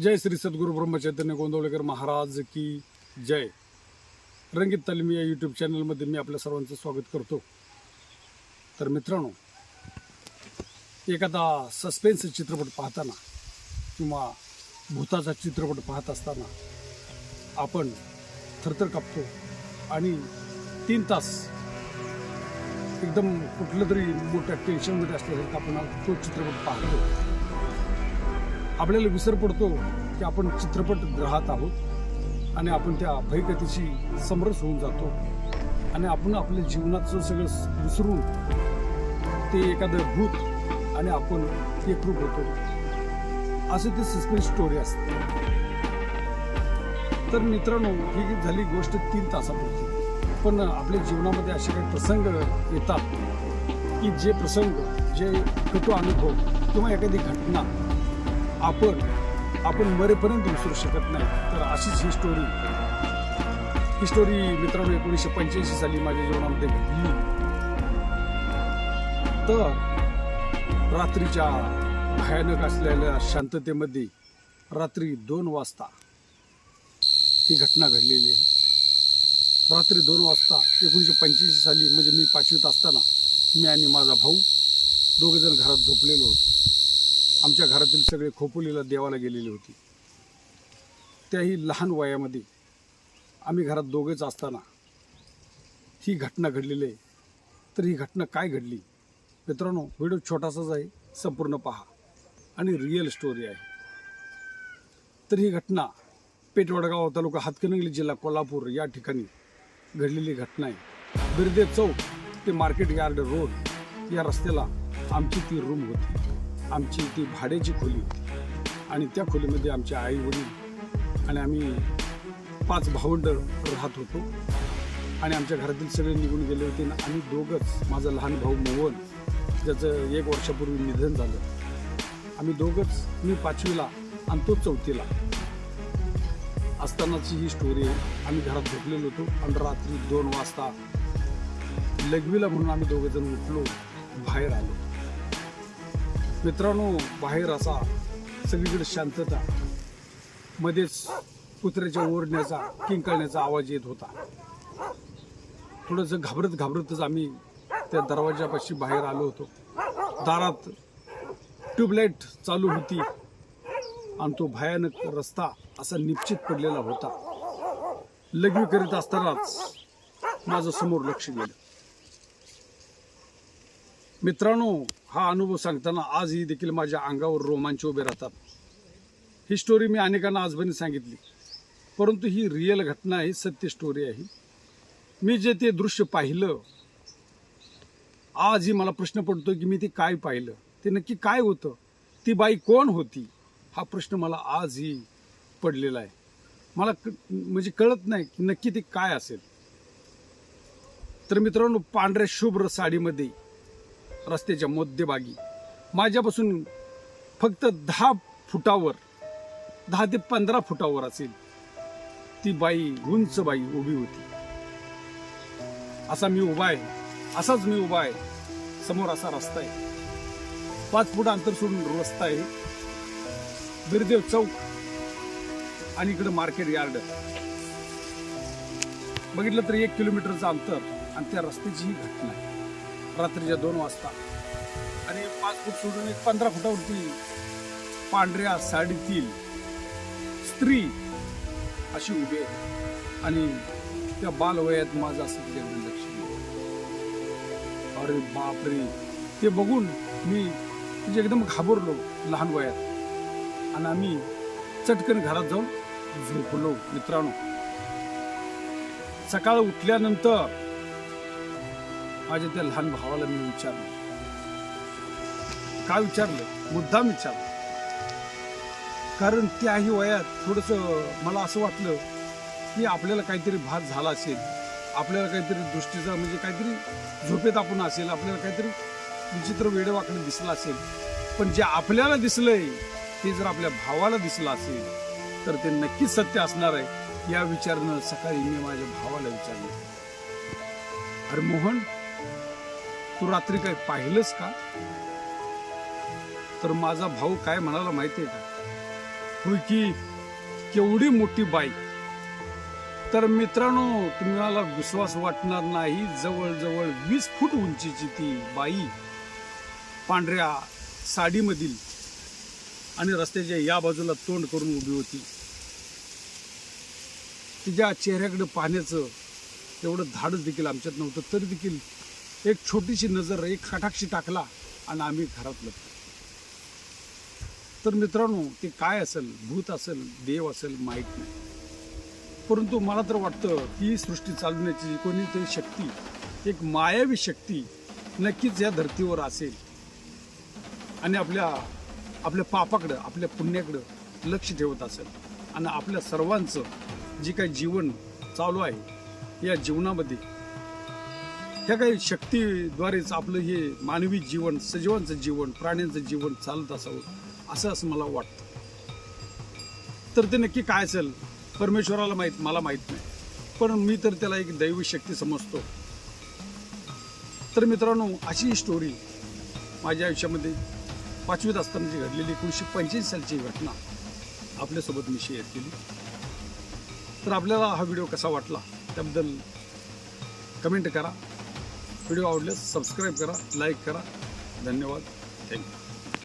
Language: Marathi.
जय श्री सद्गुरू ब्रह्मचैतन्य गोंदवळेकर महाराज की जय. रंगीत तालीम या यूट्यूब चॅनलमध्ये मी आपल्या सर्वांचं स्वागत करतो. तर मित्रांनो एखादा सस्पेन्स चित्रपट पाहताना किंवा भूताचा चित्रपट पाहत असताना आपण थरथर कापतो आणि तीन तास एकदम कुठलं तरी मोठ्या टेन्शनमध्ये असल्यासारखं आपण तो चित्रपट पाहतो. आपल्याला विसर पडतो की आपण चित्रपट ग्रहात आहोत आणि आपण त्या भयगतीशी समरस होऊन जातो. आणि आपण आपल्या जीवनाचं सगळं विसरून ते एखादं भूत आणि आपण एकरूप होतो. असे ते सस्पेन्स स्टोरी असते तर मित्रांनो ही झाली गोष्ट तीन तासापुरती. पण आपल्या जीवनामध्ये असे काही प्रसंग येतात की जे प्रसंग जे कटू अनुभव किंवा एखादी घटना आपण आपण मरेपर्यंत विसरू शकत नाही. तर अशीच ही स्टोरी ही स्टोरी मित्रांनो एकोणीसशे पंच्याऐंशी साली माझ्या जीवनामध्ये घडली. तर रात्रीच्या भयानक असलेल्या शांततेमध्ये रात्री दोन वाजता ही घटना घडलेली आहे. रात्री दोन वाजता एकोणीसशे पंच्याऐंशी साली म्हणजे मी पाचवीत असताना मी आणि माझा भाऊ दोघेजण घरात झोपलेलो होतो. आमच्या घरातील सगळे खोपोलीला देवाला गेलेली होती. त्याही लहान वयामध्ये आम्ही घरात दोघेच असताना ही घटना घडलेली आहे. तर ही घटना काय घडली? मित्रांनो व्हिडिओ छोटासाच आहे संपूर्ण पहा. आणि रिअल स्टोरी आहे. तर ही घटना पेटवडगाव तालुका हातकणंगली जिल्हा कोल्हापूर या ठिकाणी घडलेली घटना आहे. बिरदेव चौक ते मार्केट यार्ड रोड या रस्त्याला आमची ती रूम होती. आमची ती भाड्याची खोली होती आणि त्या खोलीमध्ये आमचे आई वडील आणि आम्ही पाच भावंड राहत होतो. आणि आमच्या घरातील सगळे निघून गेले होते आणि आम्ही दोघंच माझा लहान भाऊ मोहन ज्याचं एक वर्षापूर्वी निधन झालं. आम्ही दोघंच मी पाचवीला आणि तो चौथीला. असतानाची ही स्टोरी आहे. आम्ही घरात झोपलेलो होतो आणि रात्री दोन वाजता लघवीला म्हणून आम्ही दोघंजण उठलो बाहेर आलो. मित्रांनो बाहेर असा सगळीकडे शांतता मध्येच कुत्र्याच्या ओरण्याचा किंकाळण्याचा आवाज येत होता. थोडंसं घाबरत घाबरतच आम्ही त्या दरवाजापाशी बाहेर आलो होतो. दारात ट्यूबलाईट चालू होती आणि तो भयानक रस्ता असा निश्चित पडलेला होता. लघवी करीत असतानाच माझं समोर लक्ष गेलं. मित्रांनो हा अनुभव सांगताना आजही देखील माझ्या अंगावर रोमांच उभे राहतात. ही स्टोरी मी अनेकांना आजपर्यंत सांगितली. परंतु ही रिअल घटना आहे सत्य स्टोरी आहे. मी जे ते दृश्य पाहिलं आजही मला प्रश्न पडतो की मी ते काय पाहिलं? ते नक्की काय होतं? ती बाई कोण होती? हा प्रश्न मला आजही पडलेला आहे. मला क- म्हणजे कळत नाही की नक्की ते काय असेल. तर मित्रांनो पांढऱ्या शुभ्र साडीमध्ये रस्त्याच्या मध्यभागी. माझ्यापासून फक्त दहा फुटावर दहा ते पंधरा फुटावर असेल ती बाई उंच बाई उभी होती. असा मी उभा आहे. असाच मी उभा आहे. समोर असा रस्ता आहे. पाच फुट अंतर सोडून रस्ता आहे. बिरदेव चौक आणि इकडे मार्केट यार्ड. बघितलं तर एक किलोमीटरचं अंतर आणि त्या रस्त्याची ही घटना आहे. रात्रीच्या दोन वाजता. आणि पाच फूट सोडून एक पंधरा फुटावरती पांढऱ्या साडीतील स्त्री अशी उभी आहे. आणि त्या बालवयात माझं असं त्याच्याकडे लक्ष अरे बापरे. ते बघून मी म्हणजे एकदम घाबरलो लहान वयात. आणि आम्ही चटकन घरात जाऊन झोपलो मित्रांनो. सकाळ उठल्यानंतर माझ्या त्या लहान भावाला मी विचारलं. काय विचारलं? मुद्दाम विचारलं. कारण त्याही वयात थोडंसं मला असं वाटलं की आपल्याला काहीतरी भात झाला असेल. आपल्याला काहीतरी दृष्टीचा म्हणजे काहीतरी झोपेत आपण असेल आपल्याला काहीतरी विचित्र वेडेवाकडे दिसलं असेल. पण जे आपल्याला दिसलंय ते जर आपल्या भावाला दिसलं असेल तर ते नक्कीच सत्य असणार आहे. या विचारनं सकाळी मी माझ्या भावाला विचारलं. अरे मोहन तू रात्री काय पाहिलंस का? तर माझा भाऊ काय म्हणाला माहितीये का? होय की केवढी मोठी बाई. तर मित्रांनो तुम्हाला विश्वास वाटणार नाही जवळजवळ वीस फूट उंचीची ती बाई पांढऱ्या साडीमधील आणि रस्त्याच्या या बाजूला तोंड करून उभी होती. तिच्या चेहऱ्याकडे पाहण्याचं तेवढं धाडच देखील आमच्यात नव्हतं तरी देखील एक छोटीशी नजर एक खटाक्षी टाकला आणि आम्ही घरात लपलो. तर मित्रांनो ते काय असेल भूत असेल देव असेल माहीत नाही. परंतु मला तर वाटतं ही सृष्टी चालवण्याची कोणीतरी शक्ती एक मायावी शक्ती नक्कीच या धर्तीवर असेल. आणि आपल्या आपल्या पापाकडं आपल्या पुण्याकडं लक्ष ठेवत असेल. आणि आपल्या सर्वांचं जे काही जीवन चालू आहे या जीवनामध्ये ह्या काही शक्तीद्वारेच आपलं हे मानवी जीवन सजीवांचं जीवन प्राण्यांचं जीवन चालत असावं असं असं मला वाटतं. तर ते नक्की काय असेल परमेश्वराला माहीत मला माहीत नाही. पण मी तर त्याला एक दैवी शक्ती समजतो. तर मित्रांनो अशी स्टोरी माझ्या आयुष्यामध्ये पाचवीत असतानाची घडलेली एकोणीसशे पंच्याऐंशी सालची घटना आपल्यासोबत मी शेअर केली. तर आपल्याला हा व्हिडिओ कसा वाटला त्याबद्दल कमेंट करा. व्हिडिओ आवडल्यास सबस्क्राईब करा लाईक करा. धन्यवाद. थँक्यू.